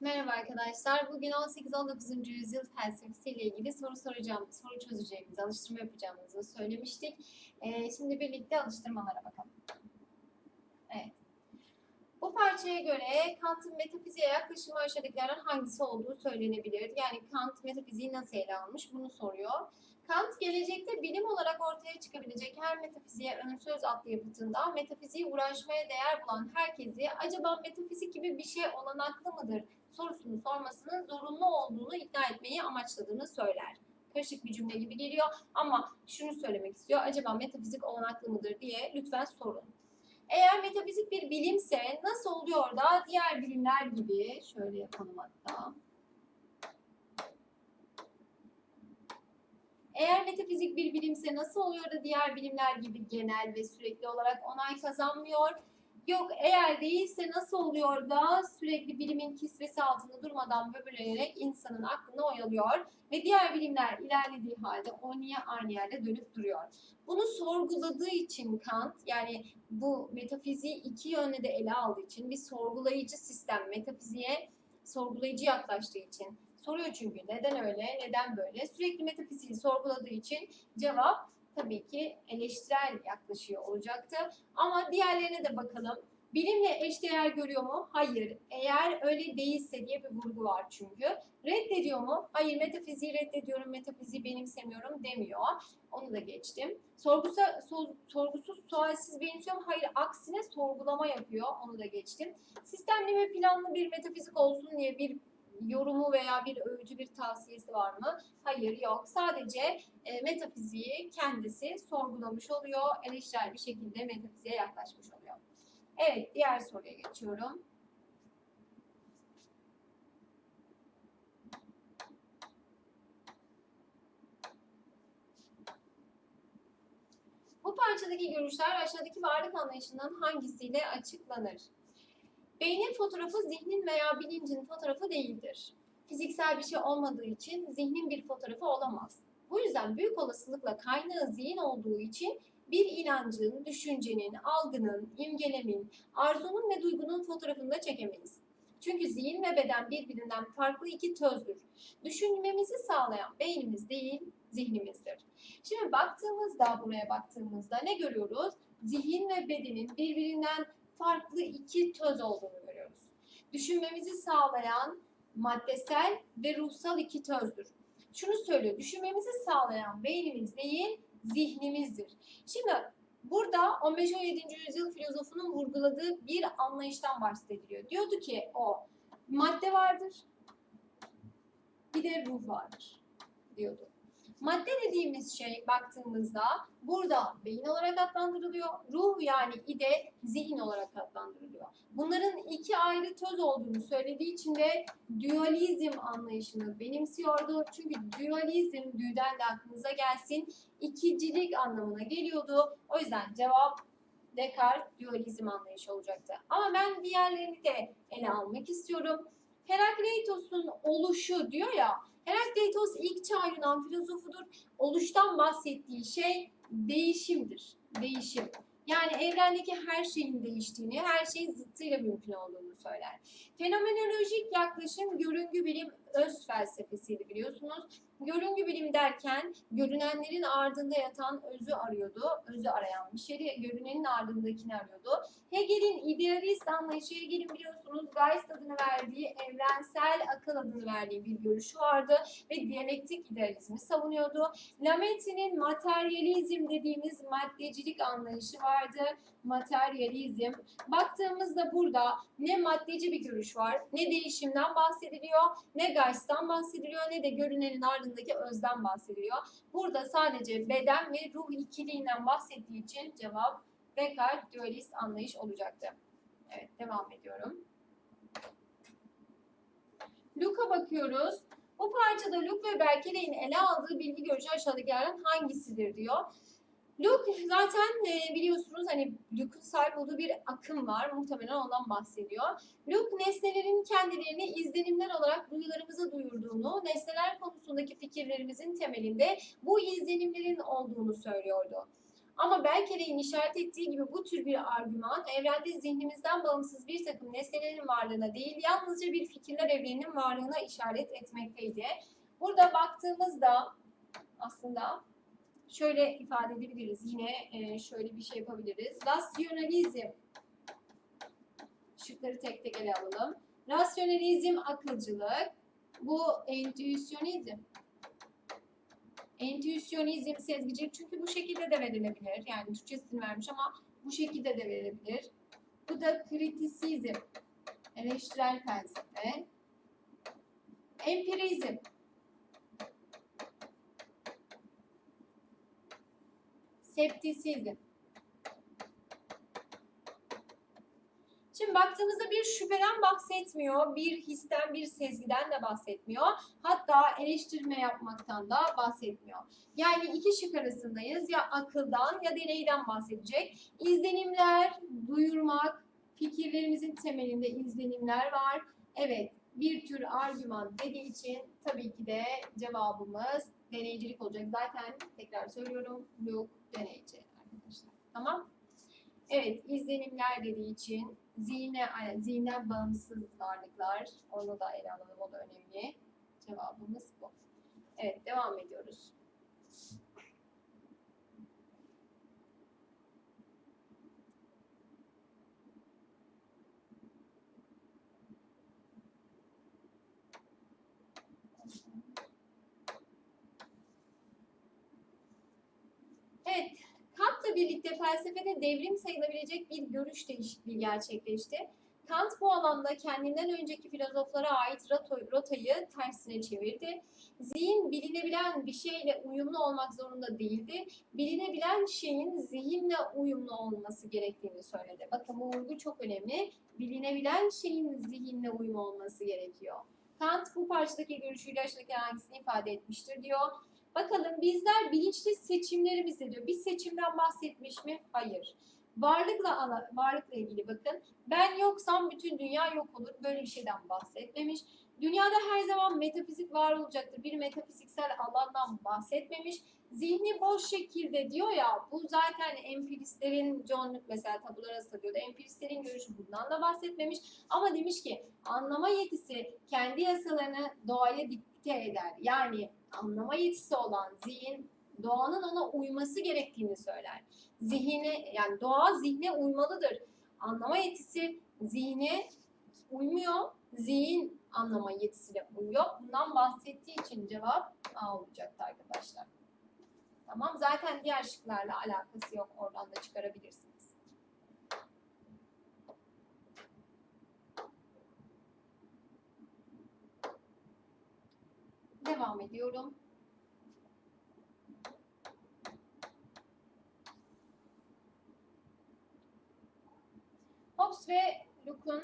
Merhaba arkadaşlar. Bugün 18-19. yüzyıl felsefesiyle ilgili soru soracağım, soru çözeceğimizi, alıştırma yapacağımızı söylemiştik. Ee, şimdi birlikte alıştırmalara bakalım. Evet. Bu parçaya göre Kant'ın metafiziğe yaklaşımı aşağıdakilerden hangisi olduğu söylenebilir. Yani Kant metafiziği nasıl ele almış bunu soruyor. Kant gelecekte bilim olarak ortaya çıkabilecek her metafiziğe ön söz adlı yapıtında metafiziği uğraşmaya değer bulan herkesi acaba metafizik gibi bir şey olanaklı mıdır sorusunu sormasının zorunlu olduğunu ikna etmeyi amaçladığını söyler. Karışık bir cümle gibi geliyor ama şunu söylemek istiyor. Acaba metafizik olanaklı mıdır diye lütfen sorun. Eğer metafizik bir bilimse nasıl oluyor da diğer bilimler gibi şöyle yapalım hatta. Eğer metafizik bir bilimse nasıl oluyor da diğer bilimler gibi genel ve sürekli olarak onay kazanmıyor? Yok eğer değilse nasıl oluyor da sürekli bilimin kisvesi altında durmadan böbürlenerek insanın aklını oyalıyor ve diğer bilimler ilerlediği halde o niye aynı yerde dönüp duruyor. Bunu sorguladığı için Kant yani bu metafiziği iki yönde de ele aldığı için bir sorgulayıcı sistem metafiziğe sorgulayıcı yaklaştığı için soruyor çünkü neden öyle neden böyle sürekli metafiziği sorguladığı için cevap tabii ki eleştirel yaklaşıyor olacaktı. Ama diğerlerine de bakalım. Bilimle eşdeğer görüyor mu? Hayır. Eğer öyle değilse diye bir vurgu var çünkü. Reddediyor mu? Hayır metafiziği reddediyorum, metafiziği benimsemiyorum demiyor. Onu da geçtim. Sorgusa, sor- sorgusuz, sualsiz benimsiyor mu? Hayır aksine sorgulama yapıyor. Onu da geçtim. Sistemli ve planlı bir metafizik olsun diye bir yorumu veya bir öğütü, bir tavsiyesi var mı? Hayır yok. Sadece e, metafiziği kendisi sorgulamış oluyor. Eleştirel bir şekilde metafiziğe yaklaşmış oluyor. Evet, diğer soruya geçiyorum. Bu parçadaki görüşler aşağıdaki varlık anlayışından hangisiyle açıklanır? Beynin fotoğrafı zihnin veya bilincin fotoğrafı değildir. Fiziksel bir şey olmadığı için zihnin bir fotoğrafı olamaz. Bu yüzden büyük olasılıkla kaynağı zihin olduğu için bir inancın, düşüncenin, algının, imgelemin, arzunun ve duygunun fotoğrafını da çekemeyiz. Çünkü zihin ve beden birbirinden farklı iki tözdür. Düşünmemizi sağlayan beynimiz değil, zihnimizdir. Şimdi baktığımızda, buraya baktığımızda ne görüyoruz? Zihin ve bedenin birbirinden farklı iki töz olduğunu görüyoruz. Düşünmemizi sağlayan maddesel ve ruhsal iki tözdür. Şunu söylüyor, düşünmemizi sağlayan beynimiz değil, zihnimizdir. Şimdi burada 15-17. yüzyıl filozofunun vurguladığı bir anlayıştan bahsediliyor. Diyordu ki o madde vardır, bir de ruh vardır diyordu. Madde dediğimiz şey baktığımızda burada beyin olarak adlandırılıyor. Ruh yani ide zihin olarak adlandırılıyor. Bunların iki ayrı töz olduğunu söylediği için de dualizm anlayışını benimsiyordu. Çünkü dualizm düğden de aklınıza gelsin ikicilik anlamına geliyordu. O yüzden cevap Descartes dualizm anlayışı olacaktı. Ama ben diğerlerini de ele almak istiyorum. Herakleitos'un oluşu diyor ya, Herakleitos ilk çağ Yunan filozofudur. Oluştan bahsettiği şey değişimdir. Değişim. Yani evrendeki her şeyin değiştiğini, her şeyin zıttıyla mümkün olduğunu söyler. Fenomenolojik yaklaşım görüngü bilim öz felsefesiydi biliyorsunuz. Görüngü bilim derken görünenlerin ardında yatan özü arıyordu. Özü arayan bir şey, görünenin ardındakini arıyordu. Hegel'in idealist anlayışı, Hegel'in biliyorsunuz Geist adını verdiği, evrensel akıl adını verdiği bir görüşü vardı ve diyalektik idealizmi savunuyordu. Lametti'nin materyalizm dediğimiz maddecilik anlayışı vardı. Materyalizm. Baktığımızda burada ne maddeci bir görüş var, ne değişimden bahsediliyor, ne Geist'tan bahsediliyor, ne de görünenin ardındaki özden bahsediliyor. Burada sadece beden ve ruh ikiliğinden bahsettiği için cevap Descartes dualist anlayış olacaktı. Evet, devam ediyorum. Luke'a bakıyoruz. Bu parçada Luke ve Berkeley'in ele aldığı bilgi görüşü aşağıdakilerden hangisidir diyor. Luke zaten e, biliyorsunuz hani Luke'un sahip olduğu bir akım var. Muhtemelen ondan bahsediyor. Luke nesnelerin kendilerini izlenimler olarak duyularımıza duyurduğunu, nesneler konusundaki fikirlerimizin temelinde bu izlenimlerin olduğunu söylüyordu. Ama Berkeley'in işaret ettiği gibi bu tür bir argüman evrende zihnimizden bağımsız bir takım nesnelerin varlığına değil yalnızca bir fikirler evreninin varlığına işaret etmekteydi. Burada baktığımızda aslında şöyle ifade edebiliriz. Yine e, şöyle bir şey yapabiliriz. Rasyonalizm. Şıkları tek tek ele alalım. Rasyonalizm akılcılık. Bu entüisyonizm. Entüisyonizm sezgicilik çünkü bu şekilde de verilebilir. Yani Türkçesini vermiş ama bu şekilde de verilebilir. Bu da kritisizm. Eleştirel felsefe. Empirizm. Septisizm. Şimdi baktığımızda bir şüpheden bahsetmiyor, bir histen, bir sezgiden de bahsetmiyor. Hatta eleştirme yapmaktan da bahsetmiyor. Yani iki şık arasındayız. Ya akıldan ya deneyden bahsedecek. İzlenimler, duyurmak, fikirlerimizin temelinde izlenimler var. Evet, bir tür argüman dediği için tabii ki de cevabımız deneycilik olacak. Zaten tekrar söylüyorum, yok deneyci arkadaşlar. Tamam? Evet, izlenimler dediği için zihne, yani zihnen bağımsız varlıklar. Onu da ele alalım, o da önemli. Cevabımız bu. Evet, devam ediyoruz. Evet, Kant'la birlikte felsefede devrim sayılabilecek bir görüş değişikliği gerçekleşti. Kant bu alanda kendinden önceki filozoflara ait rotayı tersine çevirdi. Zihin bilinebilen bir şeyle uyumlu olmak zorunda değildi. Bilinebilen şeyin zihinle uyumlu olması gerektiğini söyledi. Bakın bu vurgu çok önemli. Bilinebilen şeyin zihinle uyumlu olması gerekiyor. Kant bu parçadaki görüşüyle aşağıdaki hangisini ifade etmiştir diyor. Bakalım bizler bilinçli seçimlerimizi diyor. Bir seçimden bahsetmiş mi? Hayır. Varlıkla varlıkla ilgili bakın. Ben yoksam bütün dünya yok olur. Böyle bir şeyden bahsetmemiş. Dünyada her zaman metafizik var olacaktır. Bir metafiziksel alandan bahsetmemiş. Zihni boş şekilde diyor ya bu zaten empiristlerin John Locke mesela tabular arasında diyordu. Empiristlerin görüşü bundan da bahsetmemiş. Ama demiş ki anlama yetisi kendi yasalarını doğaya dikte eder. Yani anlama yetisi olan zihin doğanın ona uyması gerektiğini söyler. Zihine yani doğa zihne uymalıdır. Anlama yetisi zihne uymuyor. Zihin anlama yetisiyle uyuyor. Bundan bahsettiği için cevap A olacaktı arkadaşlar. Tamam. Zaten diğer şıklarla alakası yok. Oradan da çıkarabilirsiniz. Devam ediyorum. Hobbes ve Locke'un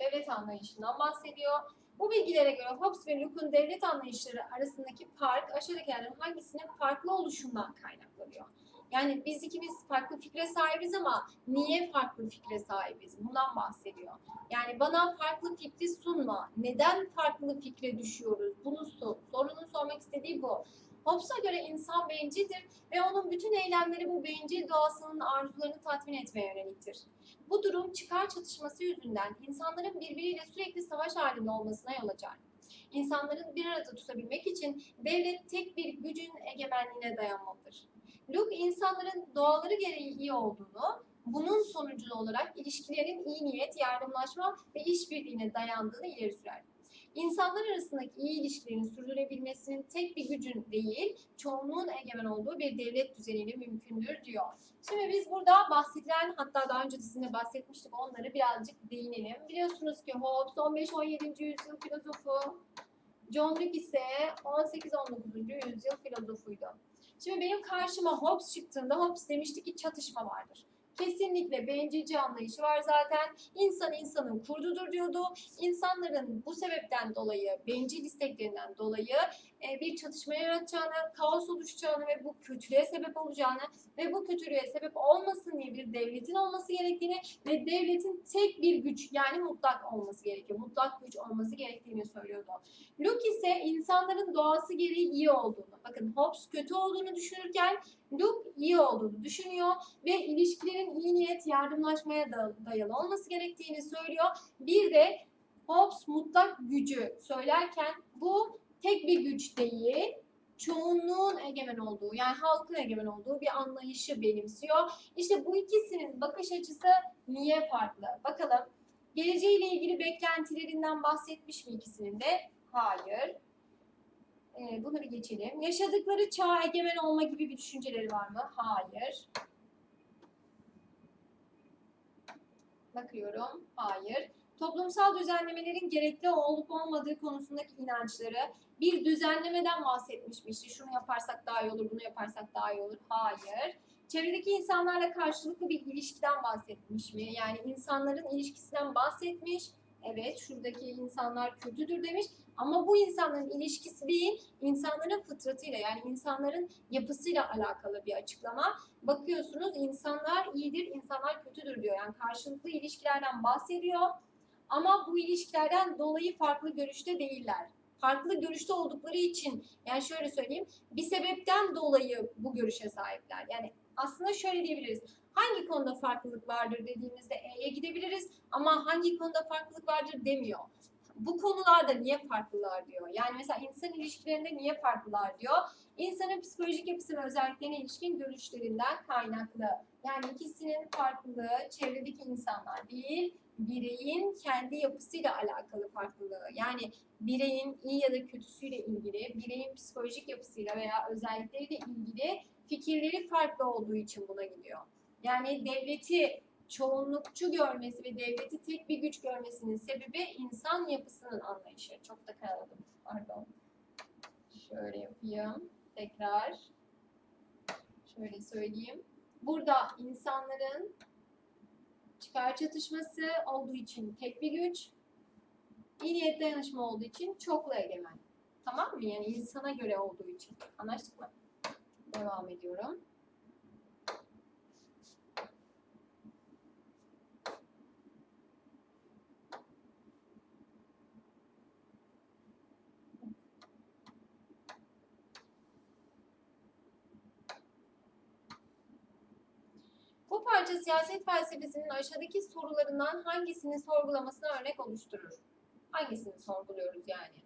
devlet anlayışından bahsediyor. Bu bilgilere göre Hobbes ve Locke'un devlet anlayışları arasındaki fark aşağıdakilerden hangisinin farklı oluşundan kaynaklanıyor. Yani biz ikimiz farklı fikre sahibiz ama niye farklı fikre sahibiz? Bundan bahsediyor. Yani bana farklı fikri sunma. Neden farklı fikre düşüyoruz? Bunu sor. Sorunun sormak istediği bu. Hobbes'a göre insan bencildir ve onun bütün eylemleri bu bencil doğasının arzularını tatmin etmeye yöneliktir. Bu durum çıkar çatışması yüzünden insanların birbiriyle sürekli savaş halinde olmasına yol açar. İnsanların bir arada tutabilmek için devlet tek bir gücün egemenliğine dayanmalıdır. Luke insanların doğaları gereği iyi olduğunu, bunun sonucu olarak ilişkilerin iyi niyet, yardımlaşma ve işbirliğine dayandığını ileri sürer. İnsanlar arasındaki iyi ilişkilerin sürdürebilmesinin tek bir gücün değil, çoğunluğun egemen olduğu bir devlet düzeniyle mümkündür diyor. Şimdi biz burada bahsedilen, hatta daha önce sizinle bahsetmiştik onları birazcık değinelim. Biliyorsunuz ki Hobbes 15-17. yüzyıl filozofu, John Locke ise 18-19. yüzyıl filozofuydu. Şimdi benim karşıma Hobbes çıktığında Hobbes demişti ki çatışma vardır. Kesinlikle bencilce anlayışı var zaten. İnsan insanın kurdudur diyordu. İnsanların bu sebepten dolayı, bencil isteklerinden dolayı bir çatışma yaratacağını, kaos oluşacağını ve bu kötülüğe sebep olacağını ve bu kötülüğe sebep olmasın diye bir devletin olması gerektiğini ve devletin tek bir güç yani mutlak olması gerekiyor. Mutlak güç olması gerektiğini söylüyordu. Luke ise insanların doğası gereği iyi olduğunu, bakın Hobbes kötü olduğunu düşünürken Luke iyi olduğunu düşünüyor ve ilişkilerin iyi niyet yardımlaşmaya da- dayalı olması gerektiğini söylüyor. Bir de Hobbes mutlak gücü söylerken bu tek bir güç değil, çoğunluğun egemen olduğu yani halkın egemen olduğu bir anlayışı benimsiyor. İşte bu ikisinin bakış açısı niye farklı? Bakalım geleceğiyle ilgili beklentilerinden bahsetmiş mi ikisinin de? Hayır. Ee, bir geçelim. Yaşadıkları çağ egemen olma gibi bir düşünceleri var mı? Hayır. Bakıyorum. Hayır. Toplumsal düzenlemelerin gerekli olup olmadığı konusundaki inançları bir düzenlemeden bahsetmiş mi? İşte şunu yaparsak daha iyi olur, bunu yaparsak daha iyi olur. Hayır. Çevredeki insanlarla karşılıklı bir ilişkiden bahsetmiş mi? Yani insanların ilişkisinden bahsetmiş. Evet, şuradaki insanlar kötüdür demiş. Ama bu insanların ilişkisi değil, insanların fıtratıyla yani insanların yapısıyla alakalı bir açıklama. Bakıyorsunuz insanlar iyidir, insanlar kötüdür diyor. Yani karşılıklı ilişkilerden bahsediyor. Ama bu ilişkilerden dolayı farklı görüşte değiller. Farklı görüşte oldukları için yani şöyle söyleyeyim bir sebepten dolayı bu görüşe sahipler. Yani aslında şöyle diyebiliriz. Hangi konuda farklılık vardır dediğimizde E'ye gidebiliriz ama hangi konuda farklılık vardır demiyor. Bu konularda niye farklılar diyor. Yani mesela insan ilişkilerinde niye farklılar diyor. İnsanın psikolojik yapısı ve özelliklerine ilişkin görüşlerinden kaynaklı. Yani ikisinin farklılığı çevredeki insanlar değil, bireyin kendi yapısıyla alakalı farklılığı. Yani bireyin iyi ya da kötüsüyle ilgili, bireyin psikolojik yapısıyla veya özellikleriyle ilgili fikirleri farklı olduğu için buna gidiyor. Yani devleti çoğunlukçu görmesi ve devleti tek bir güç görmesinin sebebi insan yapısının anlayışı. Çok da karaladım. Pardon. Şöyle yapayım. Tekrar. Şöyle söyleyeyim. Burada insanların çıkar çatışması olduğu için tek bir güç, iyi niyet dayanışma olduğu için çoklu egemen. Tamam mı? Yani insana göre olduğu için. Anlaştık mı? Devam ediyorum. Parça siyaset felsefesinin aşağıdaki sorularından hangisini sorgulamasına örnek oluşturur? Hangisini sorguluyoruz yani?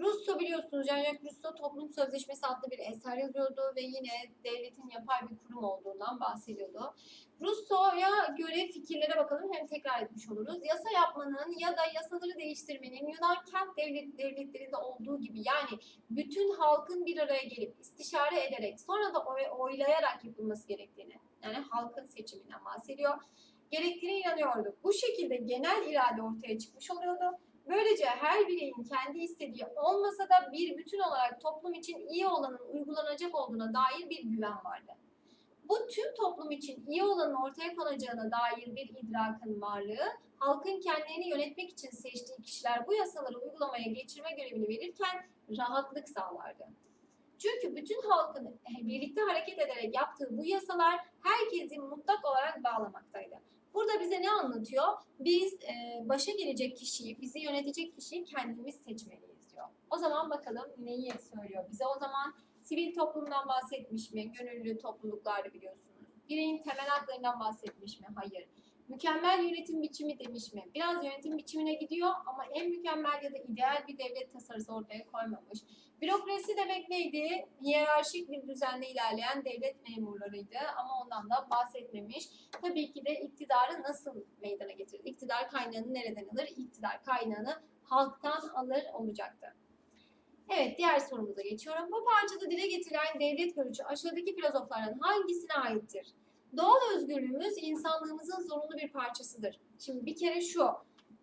Rousseau biliyorsunuz Jean-Jacques Rousseau Toplum Sözleşmesi adlı bir eser yazıyordu ve yine devletin yapay bir kurum olduğundan bahsediyordu. Rousseau'ya göre fikirlere bakalım hem tekrar etmiş oluruz. Yasa yapmanın ya da yasaları değiştirmenin Yunan kent devlet, devletlerinde olduğu gibi yani bütün halkın bir araya gelip istişare ederek sonra da oy, oylayarak yapılması gerektiğini yani halkın seçiminden bahsediyor. Gerektiğine inanıyordu. Bu şekilde genel irade ortaya çıkmış oluyordu. Böylece her bireyin kendi istediği olmasa da bir bütün olarak toplum için iyi olanın uygulanacak olduğuna dair bir güven vardı. Bu tüm toplum için iyi olanın ortaya konacağına dair bir idrakın varlığı, halkın kendilerini yönetmek için seçtiği kişiler bu yasaları uygulamaya geçirme görevini verirken rahatlık sağlardı. Çünkü bütün halkın birlikte hareket ederek yaptığı bu yasalar herkesi mutlak olarak bağlamaktaydı. Burada bize ne anlatıyor? Biz e, başa gelecek kişiyi, bizi yönetecek kişiyi kendimiz seçmeliyiz diyor. O zaman bakalım neyi söylüyor bize? O zaman sivil toplumdan bahsetmiş mi? Gönüllü topluluklarda biliyorsunuz. Bireyin temel haklarından bahsetmiş mi? Hayır. Mükemmel yönetim biçimi demiş mi? Biraz yönetim biçimine gidiyor ama en mükemmel ya da ideal bir devlet tasarısı ortaya koymamış. Bürokrasi demek neydi? Hiyerarşik bir düzenle ilerleyen devlet memurlarıydı ama ondan da bahsetmemiş. Tabii ki de iktidarı nasıl meydana getirir? İktidar kaynağını nereden alır? İktidar kaynağını halktan alır olacaktı. Evet, diğer sorumuza geçiyorum. Bu parçada dile getirilen devlet görüşü aşağıdaki filozoflardan hangisine aittir? Doğal özgürlüğümüz insanlığımızın zorunlu bir parçasıdır. Şimdi bir kere şu,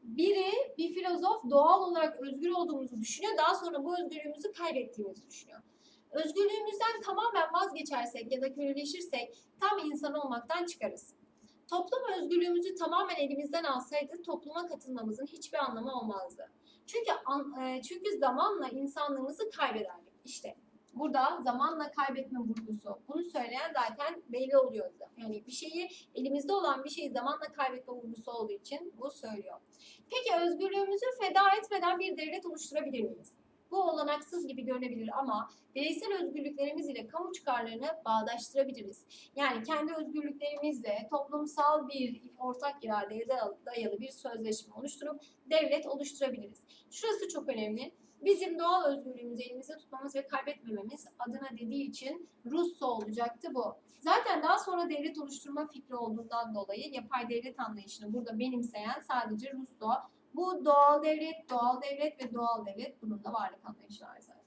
biri bir filozof doğal olarak özgür olduğumuzu düşünüyor, daha sonra bu özgürlüğümüzü kaybettiğimizi düşünüyor. Özgürlüğümüzden tamamen vazgeçersek ya da köleleşirsek tam insan olmaktan çıkarız. Toplum özgürlüğümüzü tamamen elimizden alsaydı topluma katılmamızın hiçbir anlamı olmazdı. Çünkü e, çünkü zamanla insanlığımızı kaybederdik. İşte burada zamanla kaybetme vurgusu. Bunu söyleyen zaten belli oluyor. Yani bir şeyi elimizde olan bir şeyi zamanla kaybetme vurgusu olduğu için bu söylüyor. Peki özgürlüğümüzü feda etmeden bir devlet oluşturabilir miyiz? Bu olanaksız gibi görünebilir ama bireysel özgürlüklerimiz ile kamu çıkarlarını bağdaştırabiliriz. Yani kendi özgürlüklerimizle toplumsal bir ortak iradeye dayalı bir sözleşme oluşturup devlet oluşturabiliriz. Şurası çok önemli. Bizim doğal özgürlüğümüzü elimizde tutmamız ve kaybetmememiz adına dediği için Russo olacaktı bu. Zaten daha sonra devlet oluşturma fikri olduğundan dolayı yapay devlet anlayışını burada benimseyen sadece Russo. Bu doğal devlet, doğal devlet ve doğal devlet bunun da varlık anlayışı var zaten.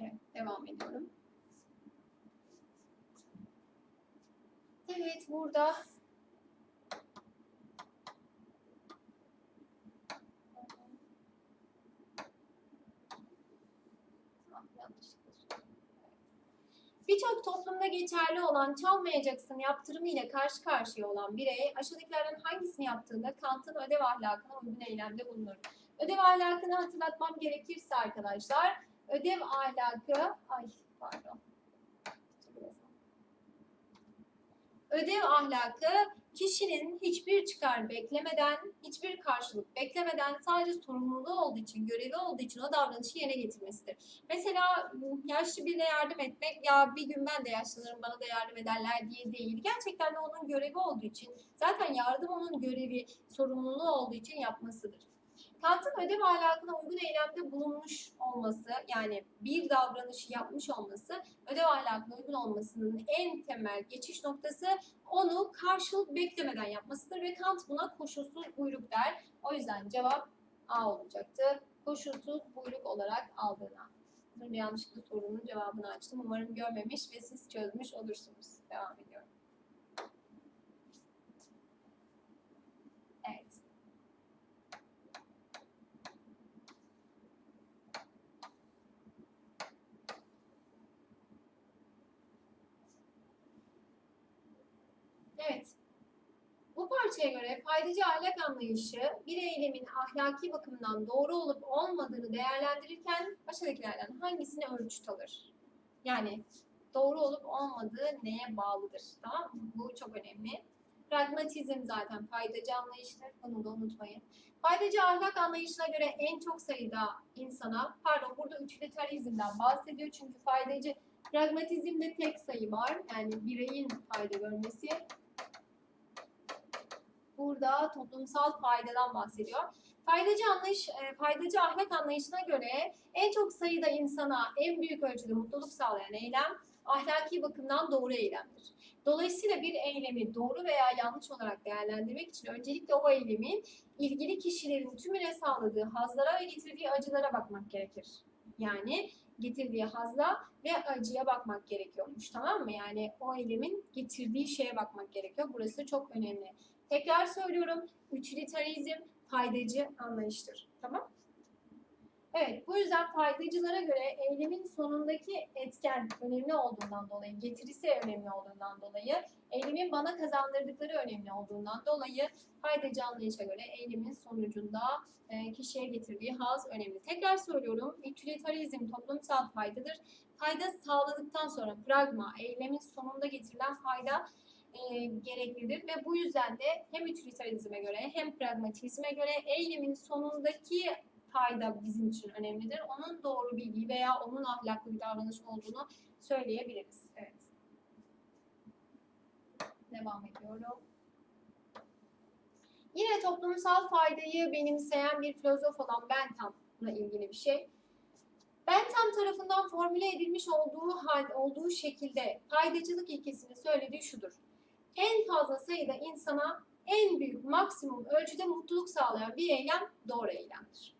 Evet, devam ediyorum. Evet, burada Söyledim. Birçok toplumda geçerli olan çalmayacaksın yaptırımı ile karşı karşıya olan birey aşağıdakilerden hangisini yaptığında Kant'ın ödev ahlakına uygun eylemde bulunur. Ödev ahlakını hatırlatmam gerekirse arkadaşlar, ödev ahlakı, ay pardon. Ödev ahlakı kişinin hiçbir çıkar beklemeden, hiçbir karşılık beklemeden sadece sorumluluğu olduğu için, görevi olduğu için o davranışı yerine getirmesidir. Mesela yaşlı birine yardım etmek, ya bir gün ben de yaşlanırım bana da yardım ederler diye değil. Gerçekten de onun görevi olduğu için, zaten yardım onun görevi, sorumluluğu olduğu için yapmasıdır. Kant'ın ödev ahlakına uygun eylemde bulunmuş olması, yani bir davranışı yapmış olması, ödev ahlakına uygun olmasının en temel geçiş noktası onu karşılık beklemeden yapmasıdır ve Kant buna koşulsuz buyruk der. O yüzden cevap A olacaktı. Koşulsuz buyruk olarak aldığına. Yanlışlıkla sorunun cevabını açtım. Umarım görmemiş ve siz çözmüş olursunuz. Devam ediyorum. Evet. Evet. Bu parçaya göre faydacı ahlak anlayışı bir eylemin ahlaki bakımdan doğru olup olmadığını değerlendirirken aşağıdakilerden hangisini ölçüt alır? Yani doğru olup olmadığı neye bağlıdır? Tamam mı? Bu çok önemli. Pragmatizm zaten faydacı anlayıştır. Bunu da unutmayın. Faydacı ahlak anlayışına göre en çok sayıda insana, pardon burada utilitarizmden bahsediyor çünkü faydacı pragmatizmde tek sayı var. Yani bireyin fayda görmesi burada toplumsal faydadan bahsediyor. Faydacı anlayış, e, faydacı ahlak anlayışına göre en çok sayıda insana en büyük ölçüde mutluluk sağlayan eylem ahlaki bakımdan doğru eylemdir. Dolayısıyla bir eylemi doğru veya yanlış olarak değerlendirmek için öncelikle o eylemin ilgili kişilerin tümüne sağladığı hazlara ve getirdiği acılara bakmak gerekir. Yani getirdiği hazla ve acıya bakmak gerekiyormuş tamam mı? Yani o eylemin getirdiği şeye bakmak gerekiyor. Burası çok önemli. Tekrar söylüyorum, utilitarizm faydacı anlayıştır. Tamam? Evet, bu yüzden faydacılara göre eylemin sonundaki etken önemli olduğundan dolayı, getirisi önemli olduğundan dolayı, eylemin bana kazandırdıkları önemli olduğundan dolayı faydacı anlayışa göre eylemin sonucunda e, kişiye getirdiği haz önemli. Tekrar söylüyorum, utilitarizm toplumsal faydadır. Fayda sağladıktan sonra pragma, eylemin sonunda getirilen fayda e, gereklidir ve bu yüzden de hem utilitarizme göre hem pragmatizme göre eylemin sonundaki fayda bizim için önemlidir. Onun doğru bilgi veya onun ahlaklı bir davranış olduğunu söyleyebiliriz. Evet. Devam ediyorum. Yine toplumsal faydayı benimseyen bir filozof olan Bentham'la ilgili bir şey. Bentham tarafından formüle edilmiş olduğu hal, olduğu şekilde faydacılık ilkesini söylediği şudur en fazla sayıda insana en büyük maksimum ölçüde mutluluk sağlayan bir eylem doğru eylemdir.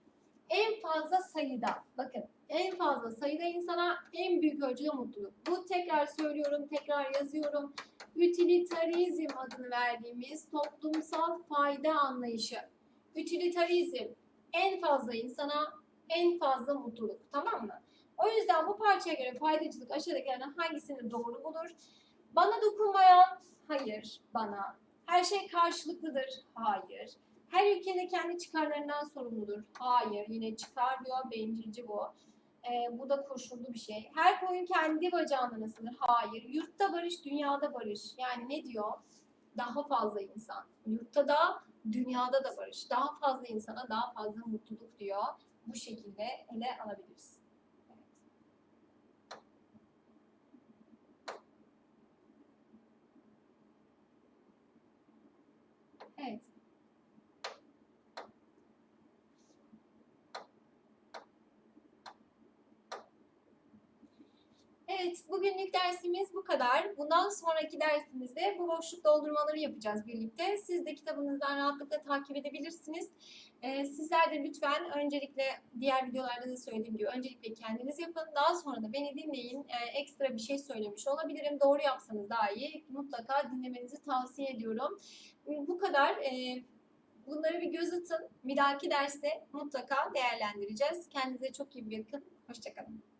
En fazla sayıda, bakın en fazla sayıda insana en büyük ölçüde mutluluk. Bu tekrar söylüyorum, tekrar yazıyorum. Utilitarizm adını verdiğimiz toplumsal fayda anlayışı. Utilitarizm en fazla insana en fazla mutluluk. Tamam mı? O yüzden bu parçaya göre faydacılık aşağıdakilerden hangisini doğru bulur? Bana dokunmayan Hayır bana. Her şey karşılıklıdır. Hayır. Her ülke de kendi çıkarlarından sorumludur. Hayır, yine çıkar diyor, bencilci bu. Ee, bu da koşullu bir şey. Her koyun kendi bacağından asılır. Hayır. Yurtta barış, dünyada barış. Yani ne diyor? Daha fazla insan. Yurtta da, dünyada da barış. Daha fazla insana daha fazla mutluluk diyor. Bu şekilde ele alabiliriz. Evet. Evet. Evet, bugünlük dersimiz bu kadar. Bundan sonraki dersimizde bu boşluk doldurmaları yapacağız birlikte. Siz de kitabınızdan rahatlıkla takip edebilirsiniz. Ee, sizler de lütfen öncelikle diğer videolarda da söylediğim gibi öncelikle kendiniz yapın. Daha sonra da beni dinleyin. Ee, ekstra bir şey söylemiş olabilirim. Doğru yapsanız daha iyi. Mutlaka dinlemenizi tavsiye ediyorum. Bu kadar. Ee, bunları bir göz atın. Bir dahaki derste mutlaka değerlendireceğiz. Kendinize çok iyi bakın. Hoşçakalın.